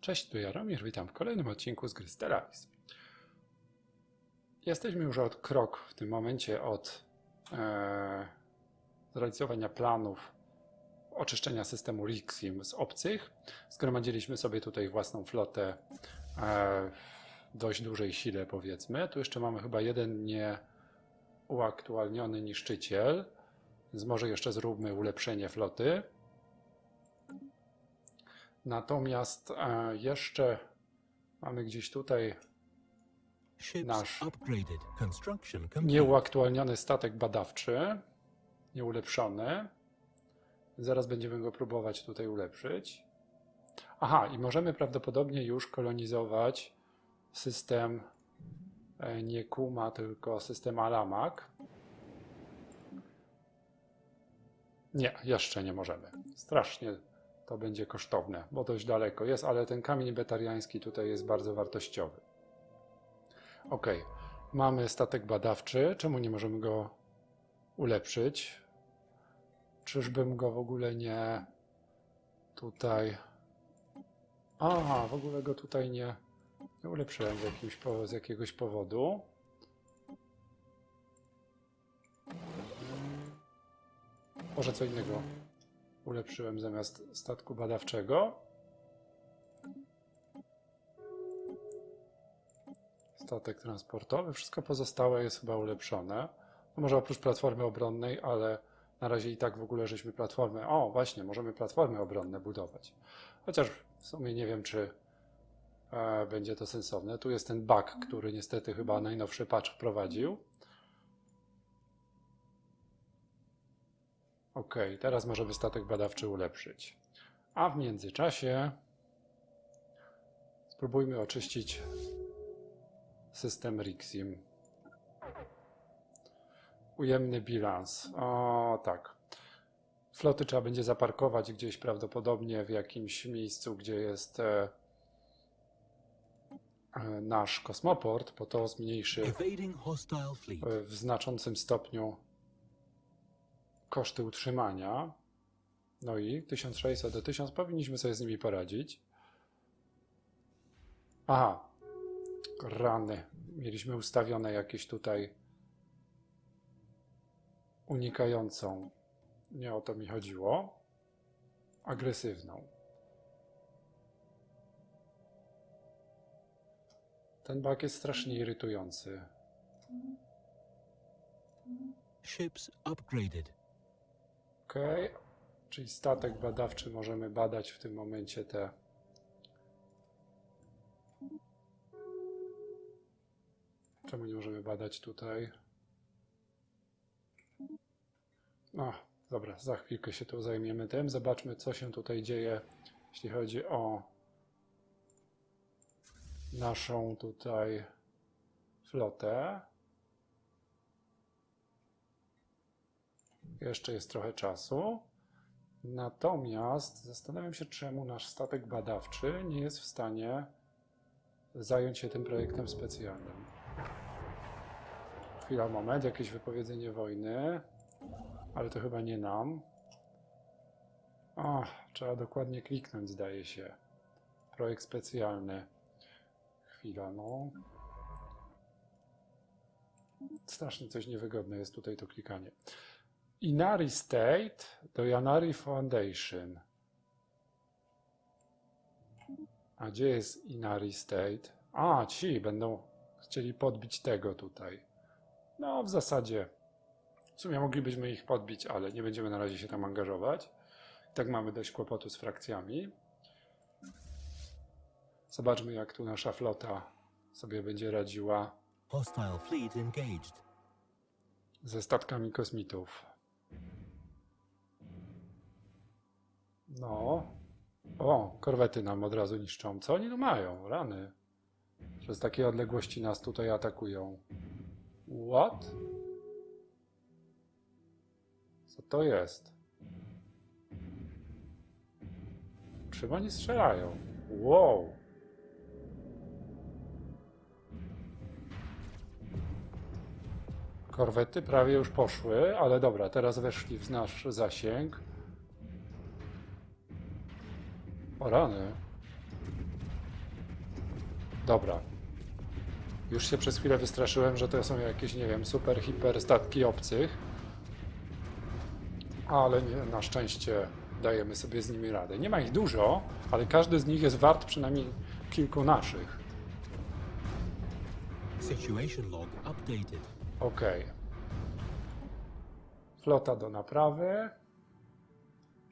Cześć, tu Jaromir, witam w kolejnym odcinku z gry Stellaris. Jesteśmy już od krok w tym momencie od e, zrealizowania planów oczyszczenia systemu Rixim z obcych. Zgromadziliśmy sobie tutaj własną flotę e, w dość dużej sile powiedzmy. Tu jeszcze mamy chyba jeden nieuaktualniony niszczyciel, więc może jeszcze zróbmy ulepszenie floty. Natomiast e, jeszcze mamy gdzieś tutaj Nasz. nieuaktualniony statek badawczy, nieulepszony. Zaraz będziemy go próbować tutaj ulepszyć. Aha, i możemy prawdopodobnie już kolonizować system e, nie Kuma, tylko system Alamak. Nie, jeszcze nie możemy. Strasznie to będzie kosztowne, bo dość daleko jest, ale ten kamień betariański tutaj jest bardzo wartościowy. Ok, mamy statek badawczy. Czemu nie możemy go ulepszyć? Czyżbym go w ogóle nie tutaj. Aha, w ogóle go tutaj nie, nie ulepszyłem z, jakimś, z jakiegoś powodu. Może co innego ulepszyłem zamiast statku badawczego. Statek transportowy, wszystko pozostałe jest chyba ulepszone. No może oprócz platformy obronnej, ale na razie i tak w ogóle żeśmy platformę. O, właśnie, możemy platformy obronne budować. Chociaż w sumie nie wiem, czy e, będzie to sensowne. Tu jest ten bug, który niestety chyba najnowszy patch wprowadził. Ok, teraz możemy statek badawczy ulepszyć. A w międzyczasie spróbujmy oczyścić system Rixim. Ujemny bilans. O, tak. Floty trzeba będzie zaparkować gdzieś prawdopodobnie w jakimś miejscu, gdzie jest e, e, nasz kosmoport, bo to zmniejszy w znaczącym stopniu koszty utrzymania. No i 1600 do 1000 powinniśmy sobie z nimi poradzić. Aha, rany. Mieliśmy ustawione jakieś tutaj unikającą. Nie o to mi chodziło. Agresywną. Ten bug jest strasznie irytujący. Ships upgraded. Okej, czyli statek badawczy możemy badać w tym momencie te. Czemu nie możemy badać tutaj? No, dobra, za chwilkę się tu zajmiemy tym. Zobaczmy, co się tutaj dzieje, jeśli chodzi o naszą tutaj flotę. Jeszcze jest trochę czasu. Natomiast zastanawiam się, czemu nasz statek badawczy nie jest w stanie zająć się tym projektem specjalnym. Chwila, moment, jakieś wypowiedzenie wojny, ale to chyba nie nam. O, trzeba dokładnie kliknąć, zdaje się. Projekt specjalny. Chwila, no. Strasznie coś niewygodne jest tutaj to klikanie. Inari State do Janari Foundation. A gdzie jest Inari State? A, ci będą chcieli podbić tego tutaj. No, w zasadzie. W sumie moglibyśmy ich podbić, ale nie będziemy na razie się tam angażować. I tak mamy dość kłopotu z frakcjami. Zobaczmy, jak tu nasza flota sobie będzie radziła Hostile fleet engaged. ze statkami kosmitów. No. O, korwety nam od razu niszczą. Co oni tu mają? Rany. Przez takie odległości nas tutaj atakują. What? Co to jest? Czym oni strzelają? Wow. Korwety prawie już poszły, ale dobra, teraz weszli w nasz zasięg. O rany. Dobra. Już się przez chwilę wystraszyłem, że to są jakieś, nie wiem, super, hiper statki obcych. Ale nie, na szczęście dajemy sobie z nimi radę. Nie ma ich dużo, ale każdy z nich jest wart przynajmniej kilku naszych. Situation log updated. Okej. Flota do naprawy.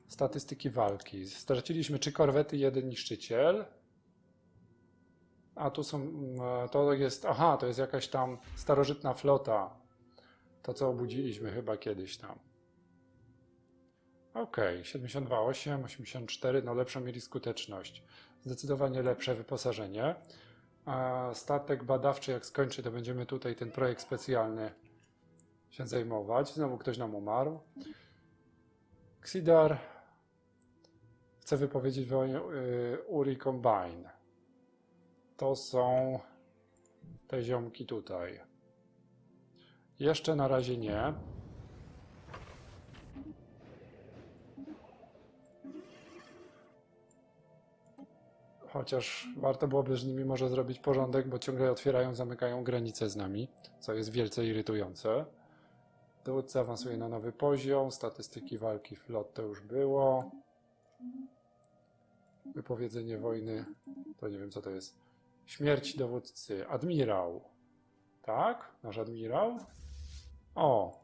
Statystyki walki. Straciliśmy trzy korwety, jeden niszczyciel. A tu są. mm, To jest. Aha, to jest jakaś tam starożytna flota. To co obudziliśmy chyba kiedyś tam. Okej, 72,8, 84, no lepszą mieli skuteczność. Zdecydowanie lepsze wyposażenie. A statek badawczy, jak skończy, to będziemy tutaj ten projekt specjalny się zajmować. Znowu ktoś nam umarł. Xidar chce wypowiedzieć wojnę y, Uri Combine. To są te ziomki tutaj. Jeszcze na razie nie. Chociaż warto byłoby z nimi może zrobić porządek, bo ciągle otwierają, zamykają granice z nami, co jest wielce irytujące. Dowódca awansuje na nowy poziom, statystyki walki flot to już było. Wypowiedzenie wojny, to nie wiem co to jest. Śmierć dowódcy, admirał. Tak? Nasz admirał? O,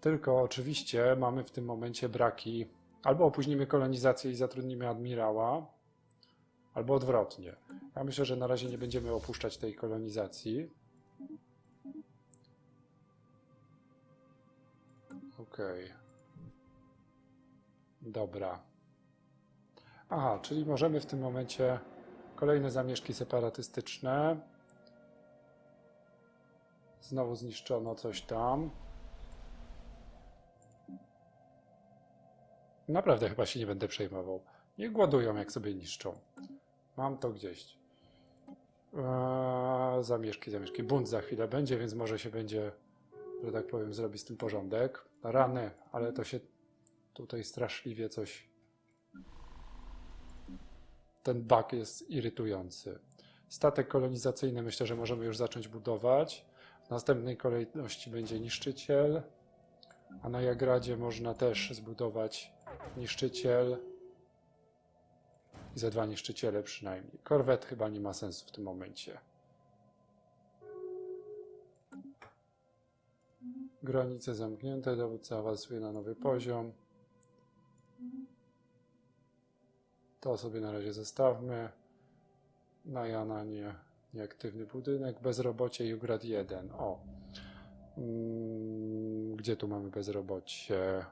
tylko oczywiście mamy w tym momencie braki. Albo opóźnimy kolonizację i zatrudnimy admirała, albo odwrotnie. Ja myślę, że na razie nie będziemy opuszczać tej kolonizacji. Okej. Dobra. Aha, czyli możemy w tym momencie kolejne zamieszki separatystyczne. Znowu zniszczono coś tam. Naprawdę chyba się nie będę przejmował. Nie głodują, jak sobie niszczą. Mam to gdzieś. Eee, zamieszki, zamieszki. Bunt za chwilę będzie, więc może się będzie, że tak powiem, zrobi z tym porządek. Rany, ale to się tutaj straszliwie coś. Ten bug jest irytujący. Statek kolonizacyjny myślę, że możemy już zacząć budować. W następnej kolejności będzie niszczyciel. A na Jagradzie można też zbudować niszczyciel. I za dwa niszczyciele przynajmniej. Korwet chyba nie ma sensu w tym momencie. Granice zamknięte, dowódca awansuje na nowy poziom. To sobie na razie zostawmy. Na Jana nie, nieaktywny budynek, bezrobocie i Ugrad 1. O. Mm, Gdzie tu mamy bezrobocie?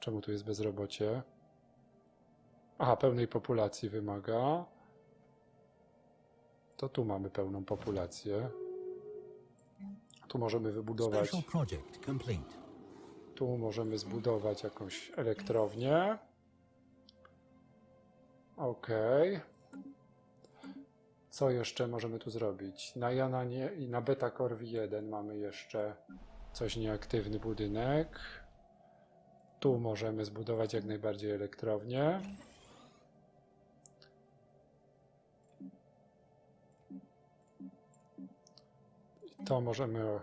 Czemu tu jest bezrobocie? Aha, pełnej populacji wymaga. To tu mamy pełną populację. Tu możemy wybudować. Tu możemy zbudować jakąś elektrownię. Ok. Co jeszcze możemy tu zrobić? Na Jananie i na Beta Corvi 1 mamy jeszcze coś nieaktywny budynek. Tu możemy zbudować jak najbardziej elektrownię. To możemy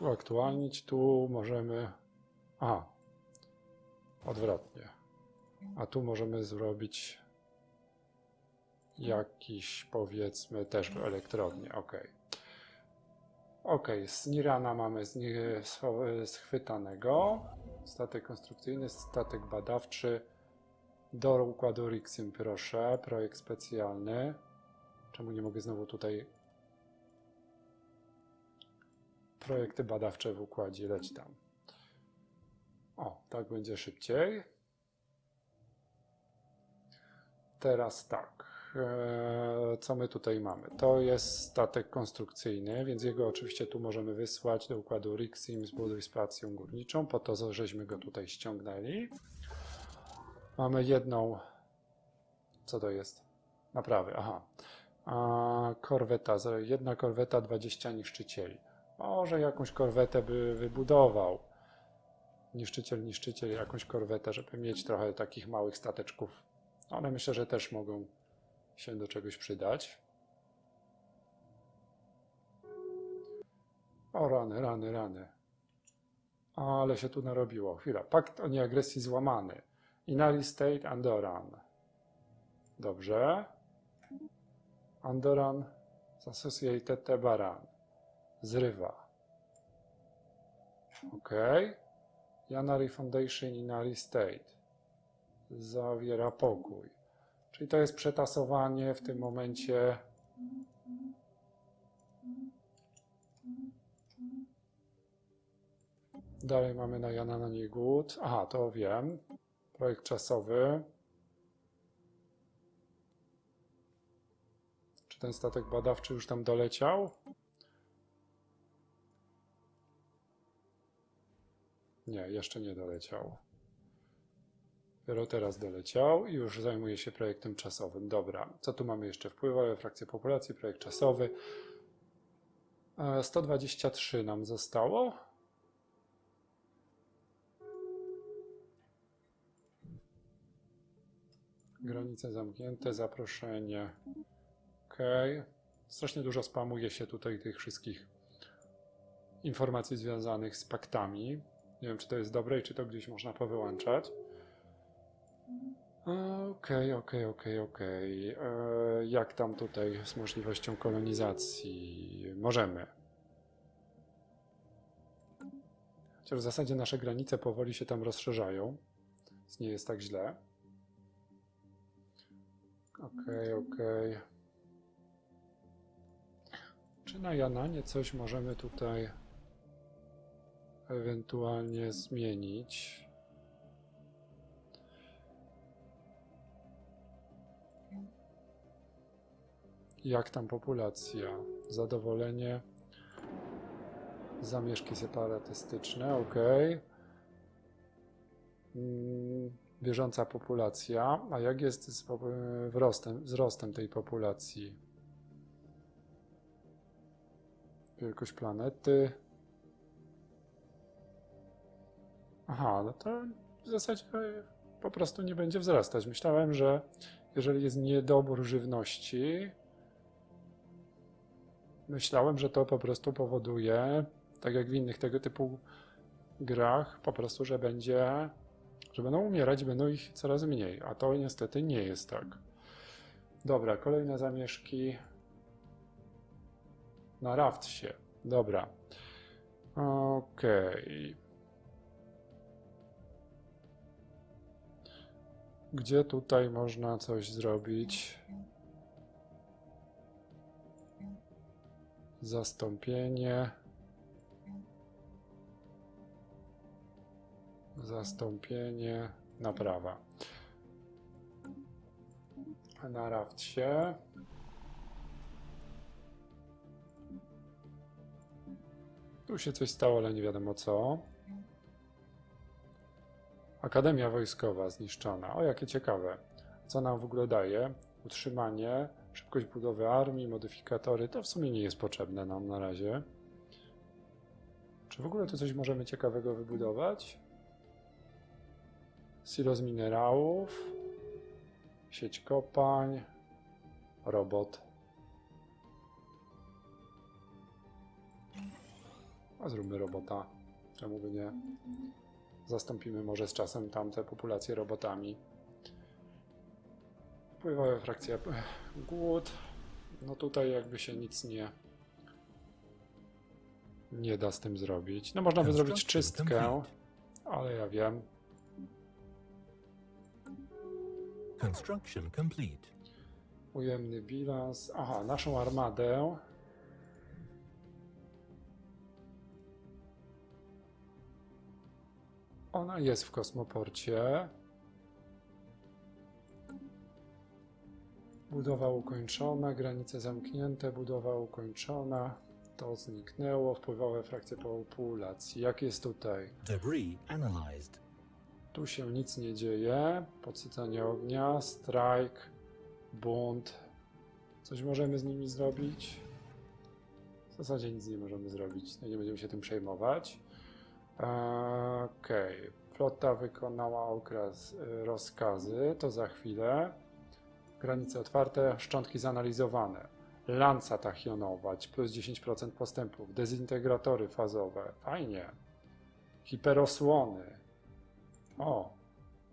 uaktualnić. Tu możemy. A. Odwrotnie. A tu możemy zrobić jakiś, powiedzmy, też elektrownię. Ok. Ok, z Nirana mamy schwytanego. Statek konstrukcyjny, statek badawczy. Do układu Rixim, proszę. Projekt specjalny. Czemu nie mogę znowu tutaj projekty badawcze w układzie, leć tam. O, tak będzie szybciej. Teraz tak. e, Co my tutaj mamy? To jest statek konstrukcyjny, więc jego oczywiście tu możemy wysłać do układu Rixim, zbuduj stację górniczą, po to, żeśmy go tutaj ściągnęli. Mamy jedną. Co to jest? Naprawy, aha. A, korweta, jedna korweta, 20 niszczycieli. Może jakąś korwetę by wybudował. Niszczyciel, niszczyciel, jakąś korwetę, żeby mieć trochę takich małych stateczków. One myślę, że też mogą się do czegoś przydać. O rany, rany, rany. Ale się tu narobiło. Chwila. Pakt o nieagresji złamany. Inari State Andoran. Dobrze. Andoran z Associated Tebaran. Zrywa. Ok. Janari Foundation Inari State. Zawiera pokój. Czyli to jest przetasowanie w tym momencie. Dalej mamy na Jana na Niegód. Aha, to wiem. Projekt czasowy. Czy ten statek badawczy już tam doleciał? Nie, jeszcze nie doleciał. Dopiero teraz doleciał i już zajmuje się projektem czasowym. Dobra, co tu mamy jeszcze? Wpływowe frakcje populacji, projekt czasowy. E, 123 nam zostało. Granice zamknięte, zaproszenie. Ok. Strasznie dużo spamuje się tutaj tych wszystkich informacji związanych z paktami. Nie wiem, czy to jest dobre i czy to gdzieś można powyłączać. Okej, okej, okej, okej. E, Jak tam tutaj z możliwością kolonizacji? Możemy. Chociaż w zasadzie nasze granice powoli się tam rozszerzają, więc nie jest tak źle. Okej, okej. Czy na Jananie coś możemy tutaj ewentualnie zmienić? Jak tam populacja? Zadowolenie? Zamieszki separatystyczne, ok. Mm, Bieżąca populacja. A jak jest z wzrostem, wzrostem tej populacji? Wielkość planety. Aha, no to w zasadzie po prostu nie będzie wzrastać. Myślałem, że jeżeli jest niedobór żywności, myślałem, że to po prostu powoduje, tak jak w innych tego typu grach, po prostu, że będzie, że będą umierać, będą ich coraz mniej, a to niestety nie jest tak. Dobra, kolejne zamieszki na Raftsie. Dobra. Okej. Gdzie tutaj można coś zrobić? Zastąpienie. Zastąpienie. Naprawa. Na raftsie. Tu się coś stało, ale nie wiadomo co. Akademia Wojskowa zniszczona. O, jakie ciekawe. Co nam w ogóle daje? Utrzymanie, szybkość budowy armii, modyfikatory. To w sumie nie jest potrzebne nam na razie. Czy w ogóle tu coś możemy ciekawego wybudować? Silos minerałów, sieć kopań, robot. A zróbmy robota. Czemu by nie? Zastąpimy może z czasem tamte populacje robotami. Wpływowe frakcje. Ech, Głód. No tutaj jakby się nic nie nie da z tym zrobić. No można by zrobić czystkę, ale ja wiem. Construction complete. Ujemny bilans. Aha, naszą armadę. Ona jest w kosmoporcie. Budowa ukończona, granice zamknięte, budowa ukończona. To zniknęło, wpływowe frakcje populacji. Jak jest tutaj? Debris analyzed. Tu się nic nie dzieje. Podsycanie ognia, strajk, bunt. Coś możemy z nimi zrobić? W zasadzie nic nie możemy zrobić. No nie będziemy się tym przejmować. Okej. Flota wykonała okres, y, rozkazy. To za chwilę. Granice otwarte, szczątki zanalizowane. Lanca tachionować, plus 10% postępów. Dezintegratory fazowe, fajnie. Hiperosłony. O,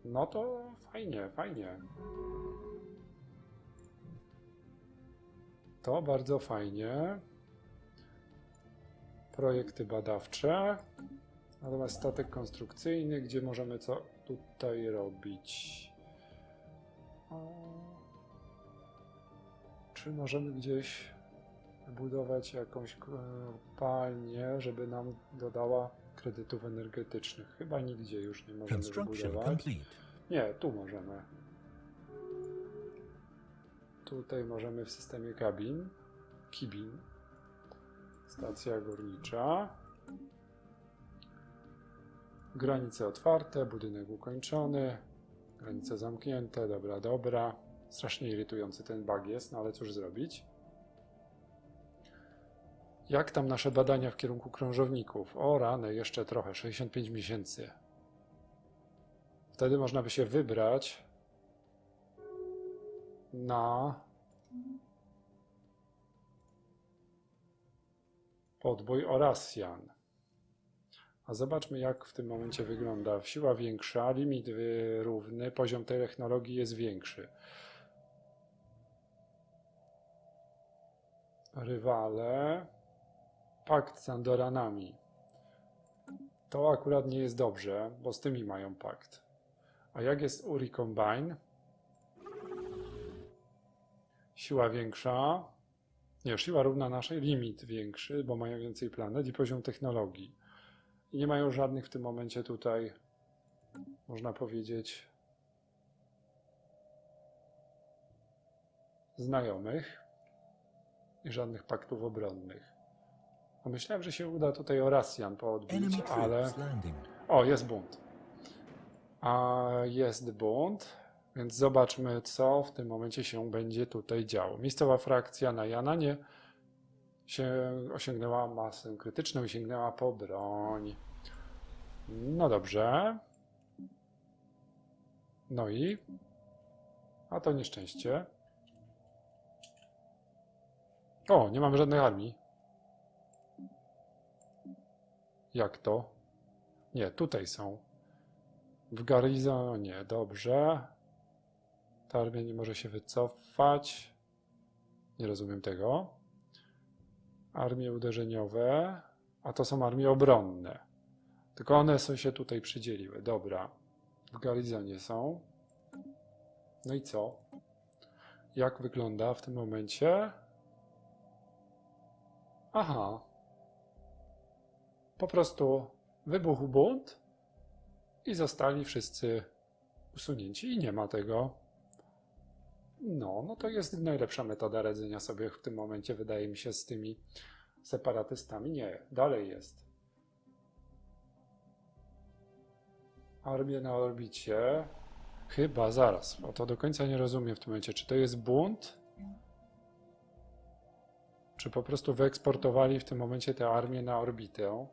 no to fajnie, fajnie. To bardzo fajnie. Projekty badawcze. Natomiast statek konstrukcyjny, gdzie możemy co tutaj robić? Czy możemy gdzieś budować jakąś kopalnię, żeby nam dodała kredytów energetycznych? Chyba nigdzie już nie możemy complete. Nie, tu możemy. Tutaj możemy w systemie kabin. Kibin. Stacja górnicza. Granice otwarte, budynek ukończony. Granice zamknięte, dobra, dobra. Strasznie irytujący ten bug jest, no ale cóż zrobić. Jak tam nasze badania w kierunku krążowników? O rany, jeszcze trochę, 65 miesięcy. Wtedy można by się wybrać na podbój Orasjan. A zobaczmy, jak w tym momencie wygląda. Siła większa, limit y, równy, poziom technologii jest większy. Rywale. Pakt z Andoranami. To akurat nie jest dobrze, bo z tymi mają pakt. A jak jest Uri Combine? Siła większa. Nie, siła równa naszej, limit większy, bo mają więcej planet i poziom technologii. I nie mają żadnych w tym momencie tutaj, można powiedzieć, znajomych i żadnych paktów obronnych. A myślałem, że się uda tutaj Orasjan poodbić, Enemy ale... O, jest bunt. A jest bunt, więc zobaczmy, co w tym momencie się będzie tutaj działo. Miejscowa frakcja na Jananie się osiągnęła masę krytyczną i sięgnęła po broń. No dobrze. No i. A to nieszczęście. O, nie mamy żadnej armii. Jak to? Nie, tutaj są. W garnizonie, dobrze. Ta armia nie może się wycofać. Nie rozumiem tego. Armie uderzeniowe, a to są armie obronne. Tylko one są się tutaj przydzieliły. Dobra. W garnizonie są. No i co? Jak wygląda w tym momencie? Aha. Po prostu wybuchł bunt i zostali wszyscy usunięci i nie ma tego. No, no to jest najlepsza metoda radzenia sobie w tym momencie, wydaje mi się, z tymi separatystami. Nie, dalej jest. Armię na orbicie. Chyba, zaraz, bo to do końca nie rozumiem w tym momencie. Czy to jest bunt? Czy po prostu wyeksportowali w tym momencie tę armię na orbitę?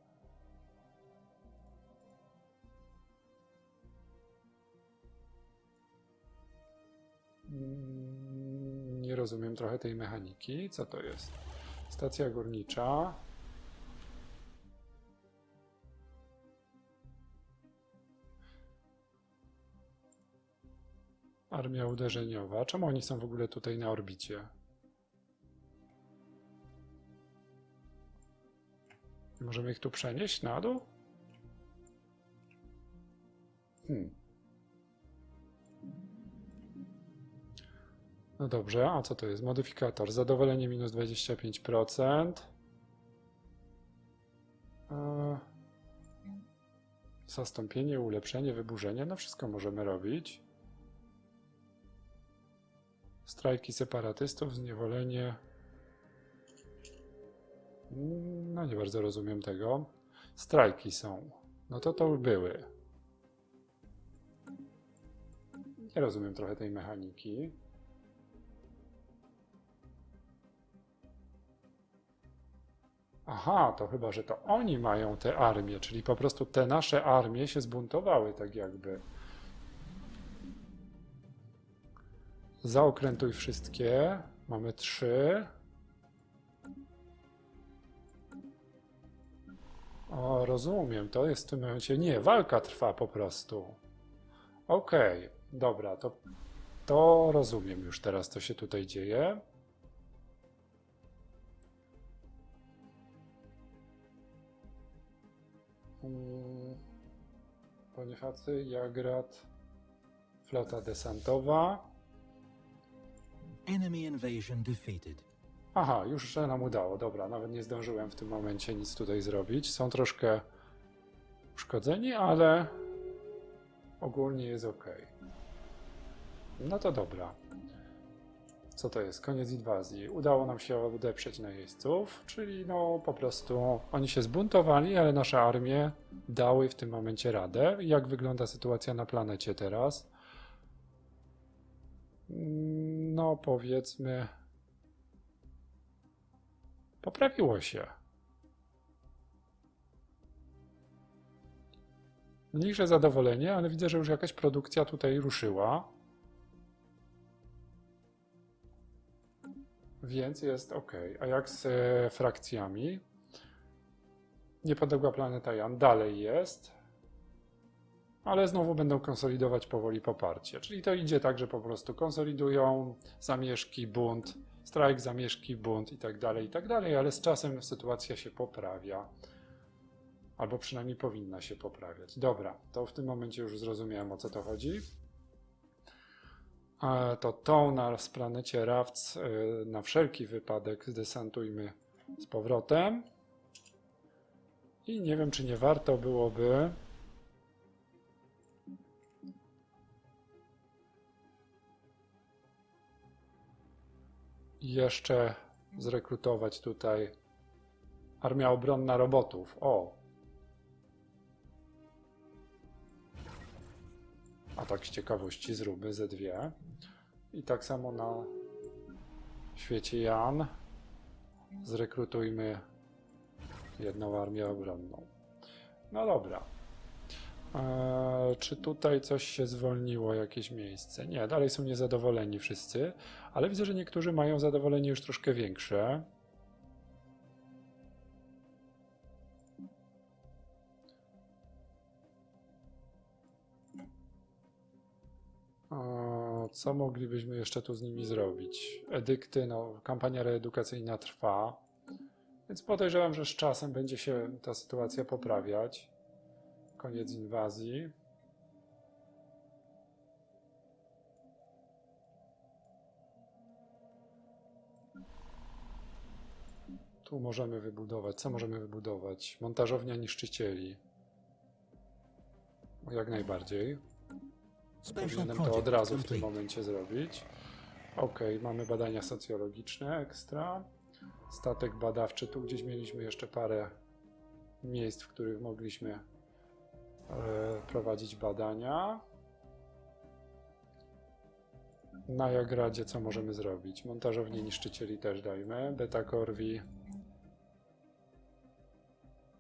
Mm, Nie rozumiem trochę tej mechaniki. Co to jest? Stacja górnicza. Armia uderzeniowa. Czemu oni są w ogóle tutaj na orbicie? Możemy ich tu przenieść na dół? Hmm. No dobrze, a co to jest? Modyfikator. Zadowolenie minus 25%. E, Zastąpienie, ulepszenie, wyburzenie. No wszystko możemy robić. Strajki separatystów, zniewolenie. No nie bardzo rozumiem tego. Strajki są. No to to były. Nie rozumiem trochę tej mechaniki. Aha, to chyba, że to oni mają te armie, czyli po prostu te nasze armie się zbuntowały, tak jakby. Zaokrętuj wszystkie. Mamy trzy. O, rozumiem. To jest w tym momencie. Nie, walka trwa po prostu. Okej, dobra, to, to rozumiem już teraz, co się tutaj dzieje. Mm, Bonifacy, Jagrat, flota desantowa. Enemy invasion defeated. Aha, już się nam udało, dobra, nawet nie zdążyłem w tym momencie nic tutaj zrobić. Są troszkę uszkodzeni, ale ogólnie jest ok. No to dobra. Co to jest? Koniec inwazji. Udało nam się odeprzeć najeźdźców, czyli no po prostu oni się zbuntowali, ale nasze armie dały w tym momencie radę. Jak wygląda sytuacja na planecie teraz? Mm, No powiedzmy poprawiło się. Mniejsze zadowolenie, ale widzę, że już jakaś produkcja tutaj ruszyła. Więc jest ok. A jak z e, frakcjami? Niepodległa planeta Jan dalej jest. Ale znowu będą konsolidować powoli poparcie. Czyli to idzie tak, że po prostu konsolidują zamieszki, bunt, strajk, zamieszki, bunt i tak dalej, i tak dalej, ale z czasem sytuacja się poprawia. Albo przynajmniej powinna się poprawiać. Dobra, to w tym momencie już zrozumiałem o co to chodzi. To tą na planecie Rawc e, na wszelki wypadek zdesantujmy z powrotem. I nie wiem, czy nie warto byłoby jeszcze zrekrutować tutaj armia obronna robotów. O! A tak z ciekawości zróbmy ze dwie. I tak samo na świecie Jan zrekrutujmy jedną armię obronną. No dobra. Czy tutaj coś się zwolniło, jakieś miejsce? Nie, dalej są niezadowoleni wszyscy, ale widzę, że niektórzy mają zadowolenie już troszkę większe. Co moglibyśmy jeszcze tu z nimi zrobić? Edykty, no, kampania reedukacyjna trwa, więc podejrzewam, że z czasem będzie się ta sytuacja poprawiać. Koniec inwazji. Tu możemy wybudować. Co możemy wybudować? Montażownia niszczycieli. Jak najbardziej. Powinienem to od razu w tym momencie zrobić. Ok, mamy badania socjologiczne ekstra. Statek badawczy. Tu gdzieś mieliśmy jeszcze parę miejsc, w których mogliśmy prowadzić badania. Na Jagradzie co możemy zrobić? Montażownię niszczycieli też dajmy. Beta Corvi.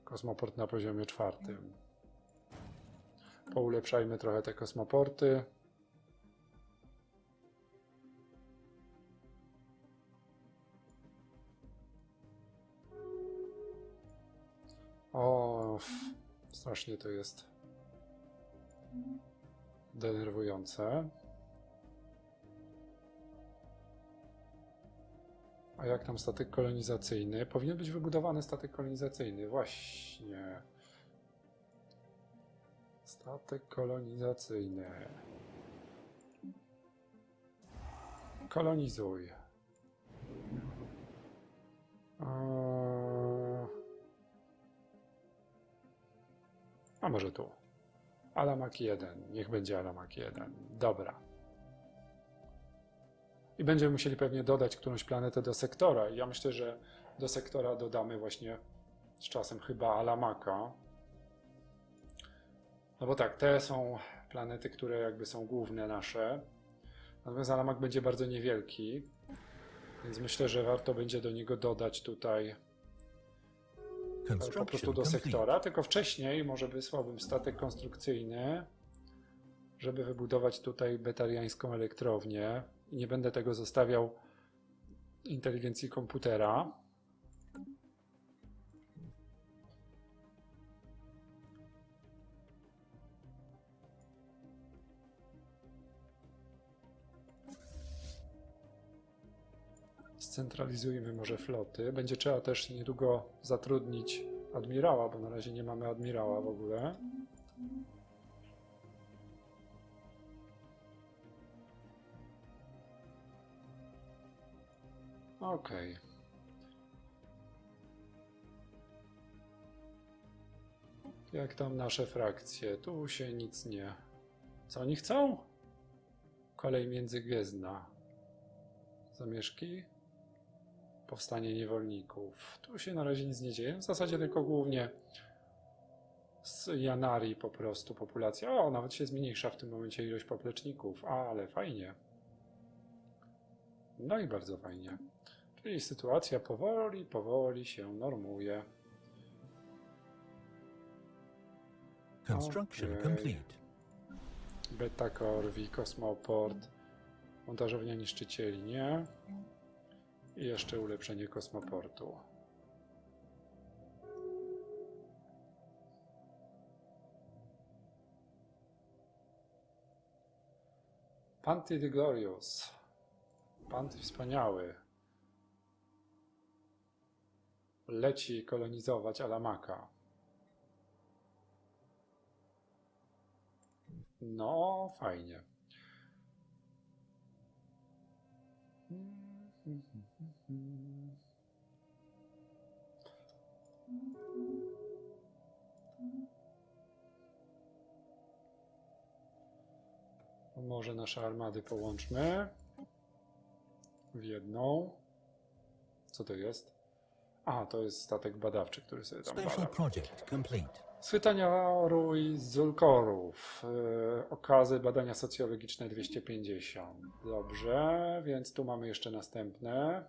Kosmoport na poziomie czwartym. Poulepszajmy trochę te kosmoporty. O, strasznie to jest denerwujące. A jak tam statek kolonizacyjny? Powinien być wybudowany statek kolonizacyjny, właśnie. Statek kolonizacyjny. Kolonizuj. A może tu. Alamak 1. Niech będzie Alamak 1. Dobra. I będziemy musieli pewnie dodać którąś planetę do sektora. I ja myślę, że do sektora dodamy właśnie z czasem chyba Alamaka. No bo tak, te są planety, które jakby są główne nasze. Natomiast Alamak będzie bardzo niewielki. Więc myślę, że warto będzie do niego dodać tutaj po prostu do sektora, tylko wcześniej może wysłałbym statek konstrukcyjny, żeby wybudować tutaj betariańską elektrownię i nie będę tego zostawiał inteligencji komputera. Scentralizujmy może floty. Będzie trzeba też niedługo zatrudnić admirała, bo na razie nie mamy admirała w ogóle. Okej. Jak tam nasze frakcje? Tu się nic nie. Co oni chcą? Kolej międzygwiezdna. Zamieszki? Powstanie niewolników. Tu się na razie nic nie dzieje. W zasadzie tylko głównie z Janari po prostu populacja. O, nawet się zmniejsza w tym momencie ilość popleczników. Ale fajnie. No i bardzo fajnie. Czyli sytuacja powoli, powoli się normuje. Construction Okay. complete. Beta Corvi, Kosmoport, montażownia niszczycieli, nie? I jeszcze ulepszenie kosmoportu. Panty the Glorious. Panty wspaniały. Leci kolonizować Alamaka. No, fajnie. Może nasze armady połączmy w jedną. Co to jest? A, to jest statek badawczy, który sobie tam Special bada. project complete. Schwytania rój z Zulkorów. Yy, okazy badania socjologiczne 250. Dobrze, więc tu mamy jeszcze następne.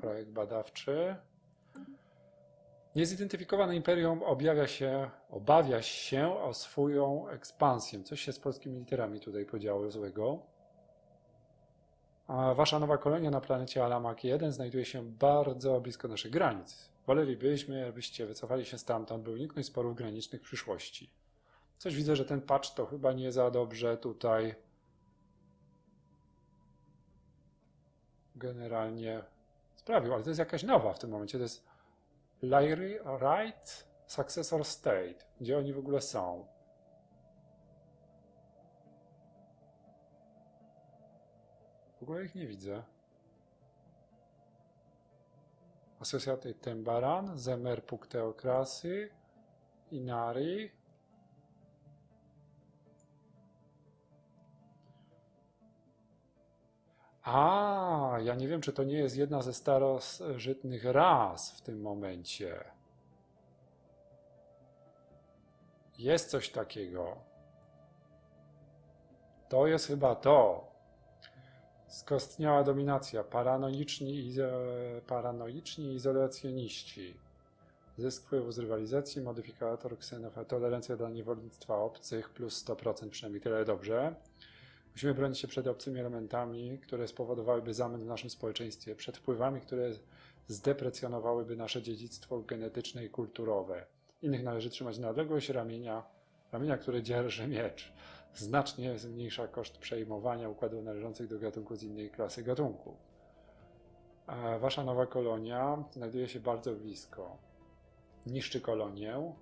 Projekt badawczy. Niezidentyfikowane imperium objawia się, obawia się o swoją ekspansję. Coś się z polskimi literami tutaj podziało złego. A wasza nowa kolonia na planecie Alamak 1 znajduje się bardzo blisko naszych granic. Wolelibyśmy, abyście wycofali się stamtąd, by uniknąć sporów granicznych w przyszłości. Coś widzę, że ten patch to chyba nie za dobrze tutaj generalnie sprawił, ale to jest jakaś nowa w tym momencie. To jest Lyry Right Successor State. Gdzie oni w ogóle są? W ogóle ich nie widzę. Asocjaty Tembaran, Zemer Pukteokrasy, Inari. A, ja nie wiem, czy to nie jest jedna ze starożytnych ras w tym momencie. Jest coś takiego. To jest chyba to. Skostniała dominacja, paranoiczni, izo, paranoiczni izolacjoniści. Zysk wpływu z rywalizacji, modyfikator ksenofa, tolerancja dla niewolnictwa obcych plus 100% przynajmniej tyle dobrze. Musimy bronić się przed obcymi elementami, które spowodowałyby zamęt w naszym społeczeństwie, przed wpływami, które zdeprecjonowałyby nasze dziedzictwo genetyczne i kulturowe. Innych należy trzymać na odległość ramienia, ramienia, które dzierży miecz znacznie zmniejsza koszt przejmowania układów należących do gatunku z innej klasy gatunków. Wasza nowa kolonia znajduje się bardzo blisko. Niszczy kolonię.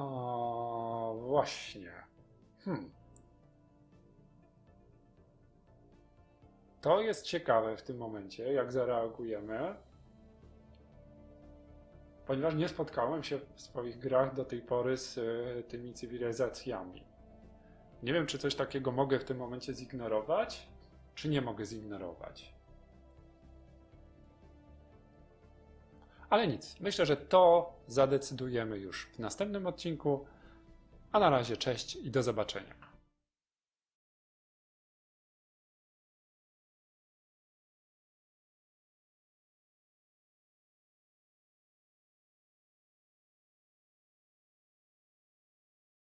A właśnie. Hmm. To jest ciekawe w tym momencie, jak zareagujemy ponieważ nie spotkałem się w swoich grach do tej pory z e, tymi cywilizacjami. Nie wiem, czy coś takiego mogę w tym momencie zignorować, czy nie mogę zignorować. Ale nic, myślę, że to zadecydujemy już w następnym odcinku. A na razie cześć i do zobaczenia.